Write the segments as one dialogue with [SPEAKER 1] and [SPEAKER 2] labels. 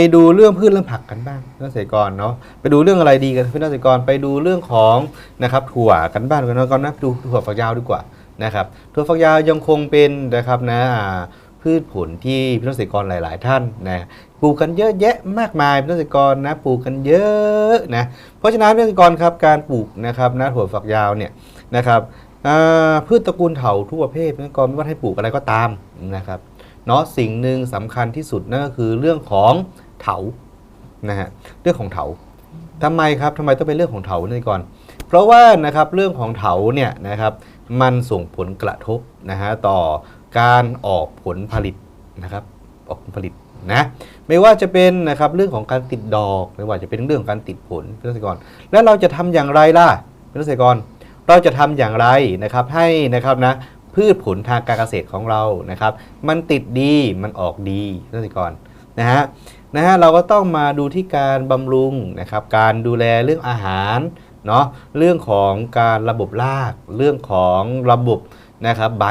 [SPEAKER 1] ไปดูเรื่องพืชเรื่องผักกันบ้างพี่น้องเกษตรกรเนาะไปดูเรื่องอะไรดีกันพี่น้องเกษตรกรไปดูเรื่องของนะครับถั่วกันบ้างกันนะก่อนนะดูถั่วฝักยาวดีกว่านะครับถั่วฝักยาวยังคงเป็นนะครับนะพืชผลที่พี่น้องเกษตรกรหลาย ๆ ท่านนะปลูกกันเยอะแยะมากมายพี่น้องเกษตรกรนะปลูกกันเยอะนะเพราะฉะนั้นพี่น้องเกษตรกรครับการปลูกนะครับนะถั่วฝักยาวเนี่ยนะครับพืชตระกูลเถาทุกประเภทพี่น้องเกษตรกรไม่ว่าให้ปลูกอะไรก็ตามนะครับเนาะสิ่งหนึ่งสำคัญที่สุดนั่นก็คือเรื่องของ เถานะฮะเรื่องของเถาทำไมครับทำไมต้องเป็นเรื่องของเถานี่ก่อน เพราะว่านะครับเรื่องของเถาเนี่ยนะครับมันส่งผลกระทบนะฮะต่อการออกผลผลิตนะครับออกผลผลิตนะไม่ว่าจะเป็นนะครับเรื่องของการติดดอกไม่ว่าจะเป็นเรื่องของการติดผลเกษตรกร แล้วเราจะทำอย่างไรล่ะเกษตรกร เราจะทำอย่างไรนะครับให้นะครับนะพืชผลทางการเกษตรของเรานะครับ มันติดดีมันออกดีเกษตรกร นะฮะนะฮะเราก็ต้องมาดูที่การบำรุงนะครับการดูแลเรื่องอาหารเนาะเรื่องของการระบบราก เรื่องของระบบนะครับใบ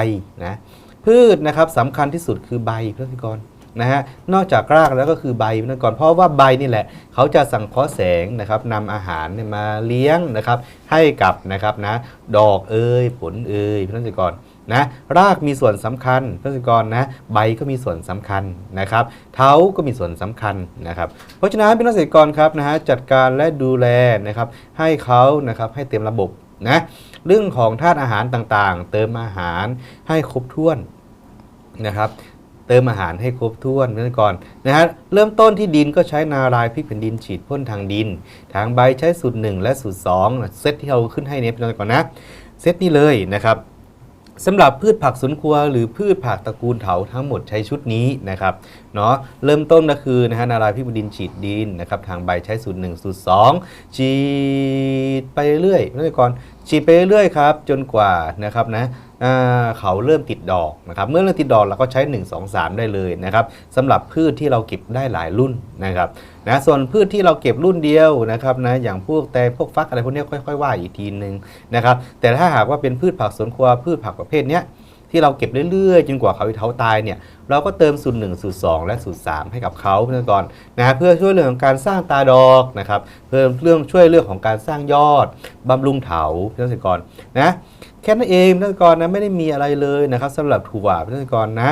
[SPEAKER 1] นะพืชนะครับสำคัญที่สุดคือใบเพื่อนกรนะฮะนอกจากรากแล้วก็คือใบเพื่อนกรเพราะว่าใบนี่แหละ เขาจะสังเคราะห์แสงนะครับนำอาหารมาเลี้ยงนะครับให้กับนะครับนะดอกเอ่ยผลเอ่ยเพื่อนกร นะรากมีส่วนสำคัญเกษตรกรนะใบก็มีส่วนสำคัญนะครับเท้าก็มีส่วนสำคัญนะครับเพราะฉะนั้นพี่น้องเกษตรกรครับนะฮะจัดการและดูแลนะครับให้เขานะครับให้เต็มระบบนะเรื่องของธาตุอาหารต่างๆ เติมอาหารให้ครบถ้วนนะครับเติมอาหารให้ครบถ้วนเกษตรกรนะฮะเริ่มต้นที่ดินก็ใช้นารายพริกแผ่นดินฉีดพ่นทางดิน ทางใบใช้สูตร 1 และสูตร2เซตที่เราขึ้นให้เนี่ยพี่น้องเกษตรกรนะเซตนี้เลยนะครับ สำหรับพืชผักสวนครัว หรือพืชผักตระกูลเถาทั้งหมดใช้ชุดนี้นะครับเนาะเริ่มต้นก็คือนะฮะนารายพิบดินฉีดดินนะครับทางใบใช้สูตร1สูตร2ฉีดไปเรื่อยๆนั่นก่อนฉีดไปเรื่อยครับ จนกว่านะครับนะเขาเริ่มติดดอกนะครับเมื่อเริ่มติดดอกเราก็ใช้ 1 2 3 ได้เลยนะครับสำหรับพืชที่เราเก็บได้หลายรุ่นนะครับนะส่วนพืชที่เราเก็บรุ่นเดียวนะครับนะอย่างพวกแตงพวกฟักอะไรพวกนี้ยค่อยๆว่าอีกทีนึงนะครับแต่ถ้าหากว่าเป็นพืชผักสวนครัวพืชผักประเภทเนี้ย ที่เราเก็บเรื่อยๆ จนกว่าเขาจะเท้าตายเนี่ยเราก็เติมสูตรหนึ่งสูตรสองและสูตรสามให้กับเขาเพื่อนก่อนนะฮะเพื่อช่วยเรื่องของการสร้างตาดอกนะครับเพิ่มเรื่องช่วยเรื่องของการสร้างยอดบำรุงเถาเพื่อนก่อนนะแค่นั้นเองเพื่อนก่อนนะไม่ได้มีอะไรเลยนะครับสำหรับถั่วเพื่อนก่อนนะ